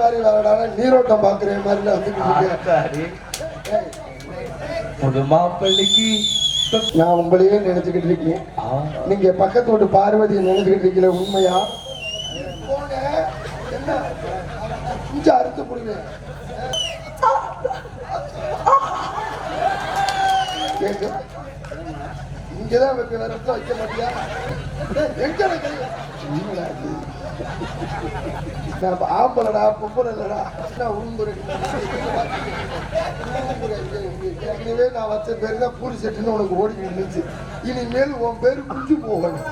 மாதிரி வரடா நீரோட்டம் பாக்குற மாதிரி. புது மாப்பிள்ளைக்கு நான் உங்களையே நினைச்சுக்கிட்டு இருக்கேன். நீங்க பக்கத்து வீட்டு பார்வதியை நினைச்சுக்கிட்டு இருக்கீங்களா உண்மையா? குஞ்சு அறுத்து போடுவேன். இங்கதான் வைக்க வேற வைக்க மாட்டியா? டேய், எங்க? நான் ஆப்பலடா ஆம்பளடா பொம்பளை இல்லடா நான் உரும்புறேன் ஏற்கனவே நான் வச்ச பேர் தான் பூரி செட்டுன்னு உனக்கு ஓடி இருந்துச்சு. இனிமேல் உன் பேர் குஞ்சு போகணும்.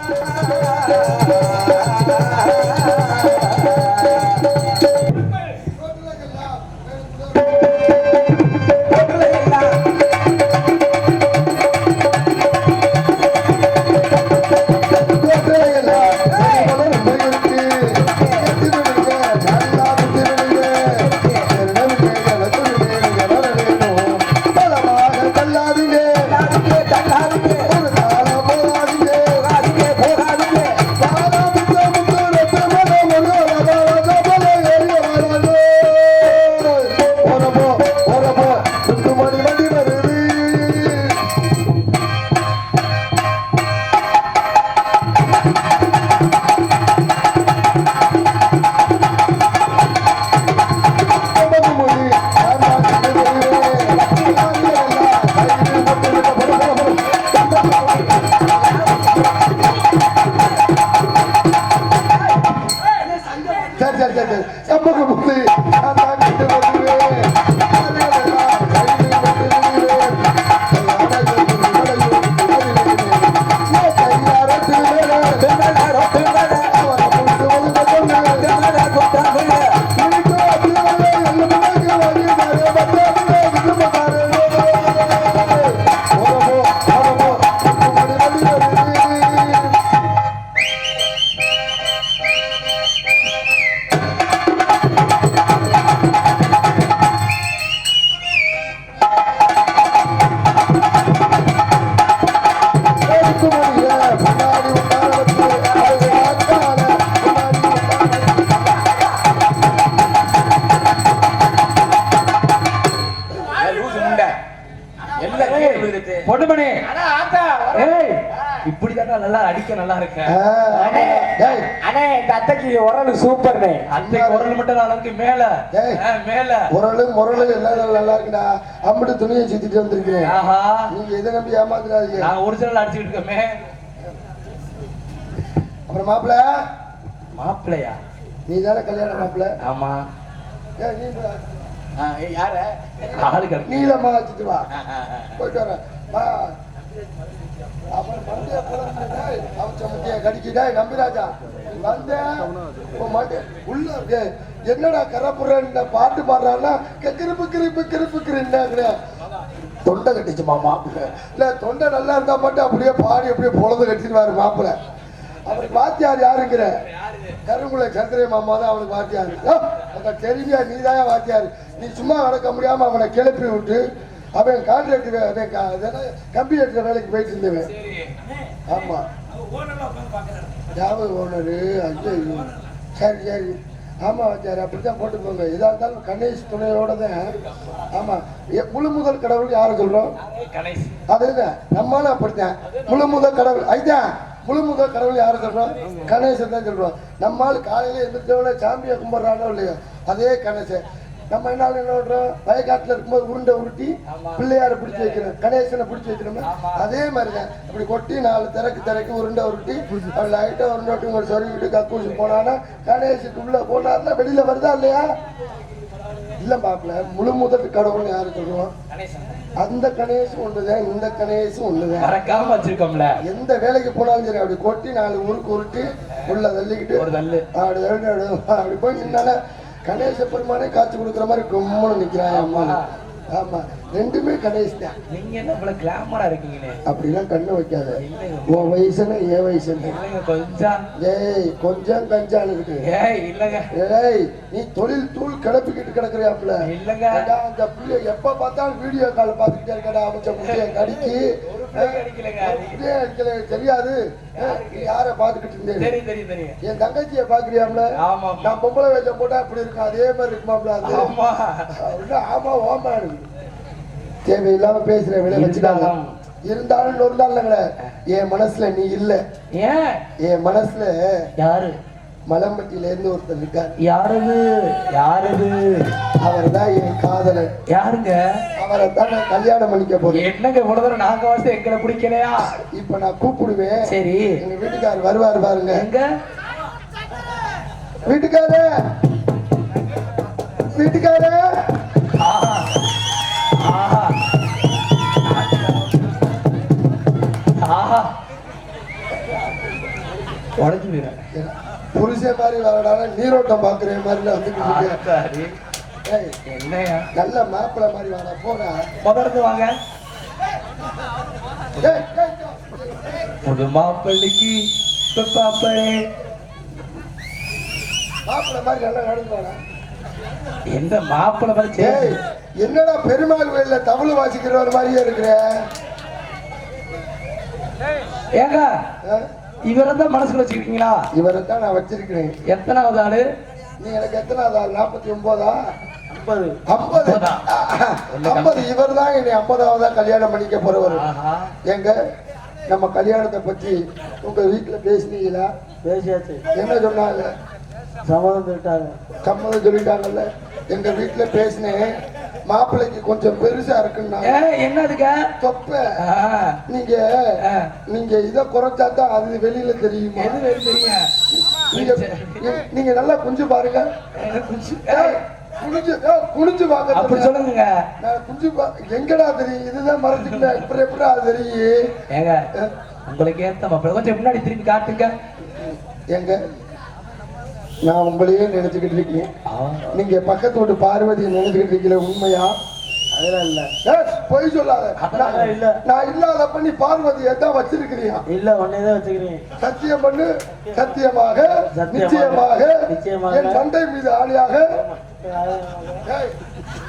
நல்லா அடிக்க நல்லா இருக்க அண்ணே இந்த அத்தைக்கு உரல் சூப்பர்ண்ணே அத்தை குரல் மட்டும் அளவுக்கு மேல. மேல. முரளு எல்லாம் நல்லா இருக்குடா. அம்பிட்டு துணியை சுத்திட்டு வந்திருக்கிறேன் ஆஹா. நீங்க எதை நம்பி ஏமாத்துறாதீங்க. நாங்க ஒரிஜினல் அடிச்சுட்டு இருக்கோமே அப்புறம் மாப்பிள. மாப்பிள்ளையா நீ தானே கல்யாண மாப்பிள. ஆமா. யார? ஆளு கிடக்கு நீலமா வச்சுட்டு வா. போயிட்டு வரேன். அப்புறம் மண்டைய குழம்பு டேய், அவிச்ச நம்பிராஜா. வந்தேன் உள்ள டேய், என்னடா கரப்புறன்னு பாட்டு பாடுறான்னா கிருப்பு கிருப்பு கிருப்பு கிருன்னு தொண்டை கட்டிச்சு மாமா. இல்லை தொண்டை நல்லா இருந்தா மட்டும் அப்படியே பாடி அப்படியே பொழுது கட்டிடுவாரு மாப்பிள்ள அவனுக்கு வாத்தியார் யாருங்கிற? கருங்குலை சந்திர மாமா தான் அவனுக்கு வாத்தியார். ஆ, அங்க தெரிஞ்ச நீ தான் வாத்தியார். நீ சும்மா நடக்க முடியாம அவனை கிளப்பி விட்டு அவன் கான்ட்ராக்ட் கம்பி எடுக்கிற வேலைக்கு போயிட்டு இருந்தவன். ஆமா. யாவது ஓனரு ஐயோ சரி சரி. ஆமா வாத்தியார் அப்படித்தான் போட்டு போங்க எதா இருந்தாலும் கணேஷ் துணையோட தான். ஆமா. எ- முழு முதல் கடவுள் யாரை சொல்றோம்? கணேஷ். அதுதான் நம்மளும் அப்படித்தான். முழு முதல் கடவுள். ஐதான் முழு முதல் கடவுள் யாரை சொல்றோம்? கணேசன் தான் சொல்றோம். நம்மால் காலையில எந்திரிச்சவன சாமியை கும்பிட்றானோ இல்லையோ? அதே கணேசன் நம்ம என்ன பண்றோம் வயக்காட்டுல இருக்கும்போது உருண்டை உருட்டி பிள்ளையார பிடிச்சி வைக்கிறோம் கணேசனை பிடிச்சி வைக்கிறோம் அதே மாதிரி தான் இப்படி கொட்டி நாலு திறக்கு திறக்கு உருண்டை உருட்டி அவன் லைட்டா ஒரு நோட்டு ஒரு சொருகிட்டு கக்கூசி போனானா கணேசுக்கு உள்ள போனாருன்னா வெளியில வருதா இல்லையா இல்ல மாப்பிள்ள முழு முதல் கடவுள் யாரு சொல்லுவோம் அந்த கணேசும் ஒண்ணுதான் இந்த கணேசும் ஒண்ணுதான் மறக்காம வச்சிருக்கோம்ல எந்த வேலைக்கு போனாலும் சரி அப்படி கொட்டி நாலு உருக்கு உருட்டி உள்ள தள்ளிக்கிட்டு அப்படி தள்ளி அப்படி அப்படி போய் நின்னால கணேச பெருமானே காட்சி கொடுக்குற மாதிரி கும்முன்னு நிக்கிறான் அம்மா ஆமா. ரெண்டுமே கணேஷ் தான். நீங்க என்ன இவ்வளவு கிளாமரா இருக்கீங்கன்னு அப்படிலாம் கண்ணு வைக்காத. உன் வயசுன்னு என் வயசுன்னு. கொஞ்சம் ஏய் கொஞ்சம் கஞ்சானுக்கிட்டு ஏய் இல்லங்க. ஏய் நீ தொழில் தூள் கிளப்பிக்கிட்டு கிடக்குறியாப்புல. இல்லங்க. அந்த புள்ளைய எப்ப பார்த்தாலும் வீடியோ கால் பார்த்துக்கிட்டே இருக்கடா அமைச்ச முட்டைய கடிக்கி அடிக்கல தெரியாது. நீ யாரை பார்த்துக்கிட்டு இருந்தேன்? என் தங்கச்சியை பாக்குறியாம்ல நான் பொம்பளை வேஷம் போட்டா அப்படி இருக்கும் அதே மாதிரி இருக்குமாம்ல அது? ஆமா. ஓமா இருக்கு தேவையில்லாம பேசுற விலை வச்சுக்காங்க இருந்தாலும். என் மனசுல நீ இல்ல. ஏன்? என் மனசுல யாரு? மலம்பட்டியில இருந்து ஒருத்தர் இருக்கார். யாரது? யாரது? அவர் தான் என் காதலன். யாருங்க? அவரை தான் நான் கல்யாணம் பண்ணிக்க போறேன். என்னங்க இவ்வளவு தூரம் நாங்க வாசி எங்களை பிடிக்கலையா இப்ப நான் கூப்பிடுவேன். சரி. எங்க வீட்டுக்காரர் வருவாரு பாருங்க. எங்க? வீட்டுக்கார! வீட்டுக்கார! ஆஹா. ஆஹா. ஆஹா. உடஞ்சு போயிடுறேன். புருஷன் மாதிரி வரடால நீரோட்டம் பாக்குற மாதிரி வந்துட்டு நல்ல மாப்பிள்ளை மாதிரி வாடா போடா. முதல்ல வாங்க. புது மாப்பிள்ளைக்கு பாப்பரே மாப்பிள்ளை மாதிரி நல்லா நடந்து எந்த மாப்பிள்ளை மாதிரி என்னடா பெருமாள் கோயில்ல தமிழ் வாசிக்கிறவர் மாதிரியே இருக்கிற? ஏங்க? இவரை தான் மனசுல வச்சுக்கிட்டீங்களா? இவரை தான் நான் வச்சிருக்கிறேன். எத்தனாவது ஆளு? நீ எனக்கு எத்தனாவதா நாற்பத்தி ஒன்பதா ஐம்பது. ஐம்பது. ஐம்பதா? இவர் தான் என்னை ஐம்பதாவதா கல்யாணம் பண்ணிக்க போறவர். எங்க நம்ம கல்யாணத்தை பத்தி உங்க வீட்டுல பேசுனீங்களா? பேசியாச்சு. என்ன சொன்னாங்க? சம்மதம் சொல்லிட்டாங்க. சம்மதம் சொல்லிட்டாங்கல்ல. எங்க வீட்டுல பேசினேன். மாப்பிள்ளைக்கு கொஞ்சம் பெருசா இருக்குன்னா ஏ என்னதுங்க? தொப்ப. நீங்க. நீங்க இத குறைச்சா தான் அது வெளியில தெரியுமா? எது வேறு தெரியும் நீங்க நல்லா குஞ்சு பாருங்க. ஏய், குனிஞ்சு வாங்க அப்படி சொல்லுங்க நான் குஞ்சு பா எங்கடா தெரியும்? இதுதான் மறைச்சிக்கிட்டேன் இப்படி எப்படா தெரியும்? ஏங்க உங்களுக்கு ஏத்த மாப்பிள்ளை. கொஞ்சம் முன்னாடி திரும்பி காட்டுங்க. எங்க நான் உங்களையே நினைச்சுக்கிட்டு இருக்கேன். நீங்க பக்கத்து வீட்டு பார்வதியை நினைச்சுக்கிட்டு இருக்கீங்களே உண்மையா? அதெல்லாம் இல்ல. பொய் சொல்லாத. இல்ல. நான் இல்லாத பண்ணி பார்வதியை தான் வச்சிருக்கிறியா? இல்ல உடனே தான் வச்சுக்கிறேன். சத்தியம் பண்ணு. சத்தியமாக நிச்சயமாக என் சண்டை மீது ஆளியாக ஏய்,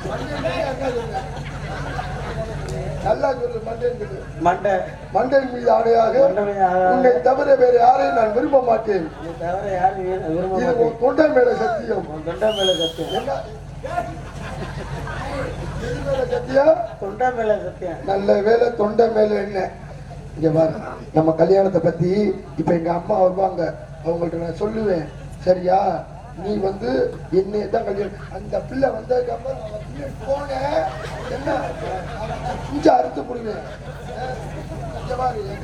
மண்டை மீது அங்க சொல்லு. நல்லா சொல்லு மண்டை. மண்டை மண்டை மீது ஆணையாக. உன்னை தவிர வேறு யாரையும் நான் விரும்ப மாட்டேன். தவிர விரும்ப உன் தொண்டை மேல சத்தியம். தொண்டை மேல சத்தியம். சத்தியம்? தொண்டை மேல சத்தியம். நல்ல வேலை தொண்டை மேல என்ன? இங்க பாரு நம்ம கல்யாணத்தை பத்தி இப்ப எங்க அம்மா வருவாங்க. அவங்கள்ட்ட நான் சொல்லுவேன். சரியா? நீ வந்து என்னைய தான் கல்யாணம் அந்த பிள்ளை வந்ததுக்கு அப்புறம் அவன் பிள்ளை போனேன். என்ன? குஞ்சு அறுத்து போடுவேன்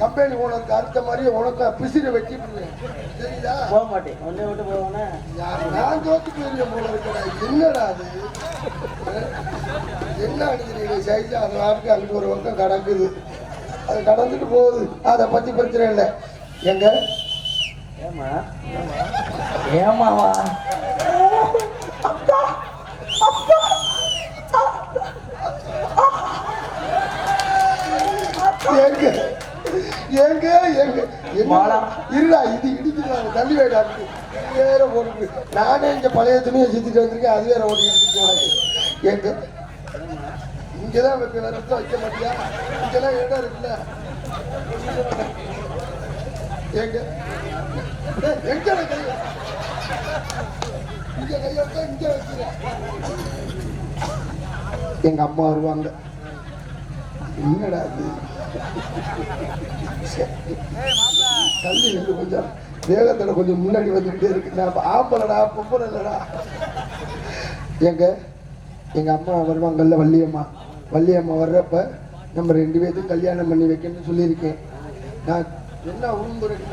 கம்பெனி உனக்கு அறுத்த மாதிரி உனக்கு பிசிற போடுவேன் சரிதா போக மாட்டேன் உன்னை விட்டு போவானே? யார்? நான் தோத்து போயிருக்க போல இருக்கடா. என்னடா அது? என்ன அடிக்கிறீங்க? சைஸ் அது நாட்டுக்கு அங்கிட்டு ஒரு பக்கம் கடக்குது. அது கடந்துட்டு போகுது. அதை பத்தி பிரச்சனை இல்லை. எங்க? ஏமா ஏமாவா எங்க எங்க எங்க இருடா இது இடிக்கிறாங்க தள்ளி வேடா. வேற ஓடுது. நானே இங்க பழைய துணியை சுத்திட்டு வந்திருக்கேன். அது வேற ஓடி இடிச்சு உனக்கு எங்க இங்கதான் வைக்க வேற இடத்துல வைக்க மாட்டியா? இங்கெல்லாம் இடம் இருக்குல்ல. எங்க ஏய், எங்க இங்க இங்க எங்க அம்மா வருவாங்க. என்னடா இது? தள்ளி நின்று கொஞ்சம். வேகத்துல கொஞ்சம் முன்னாடி வந்துக்கிட்டே இருக்கு. நான் ஆம்பளடா பொம்பளை இல்லடா எங்க எங்க அம்மா வருவாங்கல்ல வள்ளியம்மா. வள்ளியம்மா வர்றப்ப நம்ம ரெண்டு பேர்த்தையும் கல்யாணம் பண்ணி வைக்கணும்னு சொல்லியிருக்கேன். நான் என்ன உருமுறை நீ?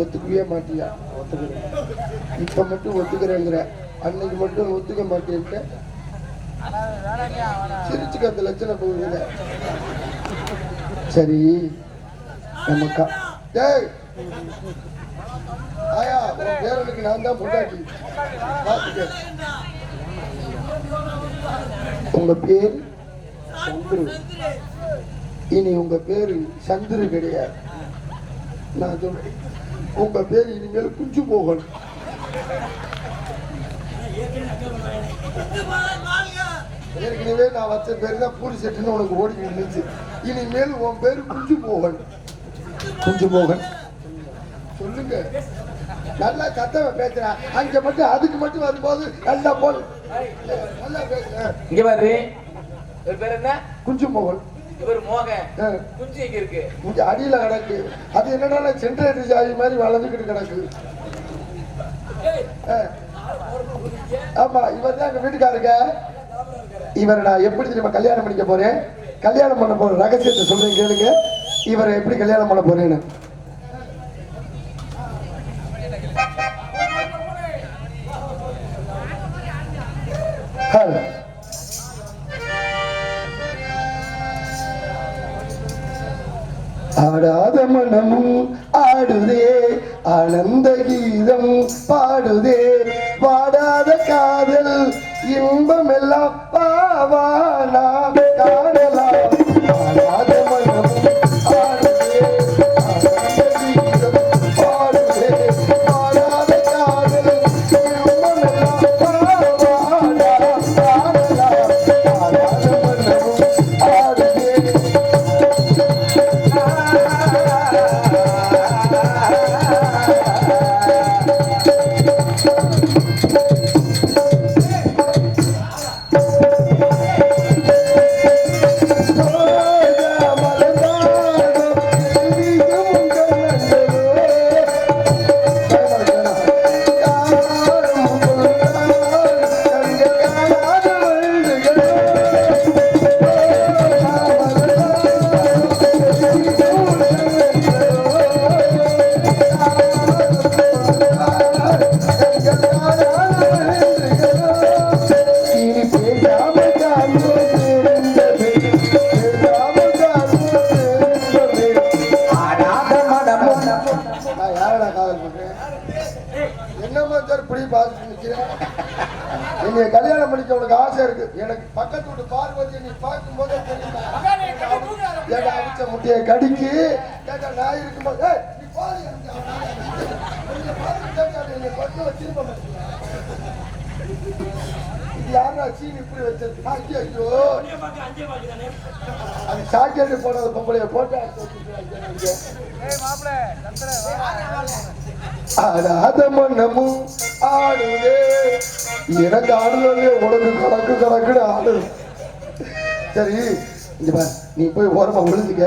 ஒத்துக்கவே மாட்டியா? ஒத்துக்கிறேன் இப்ப மட்டும் ஒத்துக்கிறேங்கிற. அன்னைக்கு மட்டும் ஒத்துக்க மாட்டேன்ட்டு. சிரிச்சுக்க அந்த லட்சணம் போகுதுல. சரி. நமக்கா டேய்! ஆயா பேரனுக்கு நான் தான் பொண்டாட்டி. பாத்துக்க. உங்க பேர்? சந்துரு. இனி உங்க பேரு சந்துரு கிடையாது. நான் சொல்றேன். உங்க பேர் இனிமேல் குஞ்சு போகணும் ஏற்கனவே நான் வச்ச பேர் தான் பூரி செட்டுன்னு உனக்கு ஓடி இருந்துச்சு. இனிமேல் உன் பேர் குஞ்சு மோகன் குஞ்சு மோகன் சொல்லுங்க. நல்லா கத்தவ பேசுறேன் அங்க மட்டும் அதுக்கு மட்டும் வரும்போது நல்லா போல் நல்லா பேசுறேன் இங்க பாரு. இவர் பேர் என்ன? குஞ்சு மோகன். இவர் மோகன். குஞ்சு எங்க இருக்கு? இங்க அடியில கிடக்கு. அது என்னடா சென்ட்ரேட் ஜாதி மாதிரி வளர்ந்துக்கிட்டு கிடக்கு. ஆமா இவர் தான் எங்க வீட்டுக்காரங்க இவரை நான் எப்படி தெரியுமா கல்யாணம் பண்ணிக்க போறேன்? கல்யாணம் பண்ண போற ரகசியத்தை சொல்றேன் கேளுங்க. இவரை எப்படி கல்யாணம் பண்ண போறேன்னு. ¡Gracias! பார்க்கும் போதே தெரியுமா அடிச்ச முட்டைய கடிக்கு நான் இருக்கும்போது யாரா சீனி இப்படி வச்சிருக்கு ஐயோ ஐயோ அது சாக்கெட்டு போனது பொம்பளைய போட்டு அடிச்சு வச்சிருக்காங்க. எனக்கு ஆடுதே உனக்கு கணக்கு கணக்குன்னு ஆடுது சரி இங்க நீ போய் ஓரமா விழுந்துக்க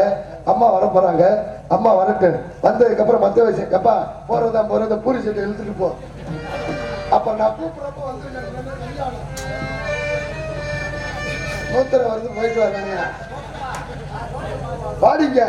அம்மா வர போறாங்க. அம்மா வரட்டு. வந்ததுக்கு அப்புறம் மத்த வயசு. அப்பா போறதா போறத பூரி செட்டு இழுத்துட்டு போ. அப்ப நான் கூப்பிடுறப்ப வந்து மூத்தரை வந்து போயிட்டு வராங்க பாடிங்க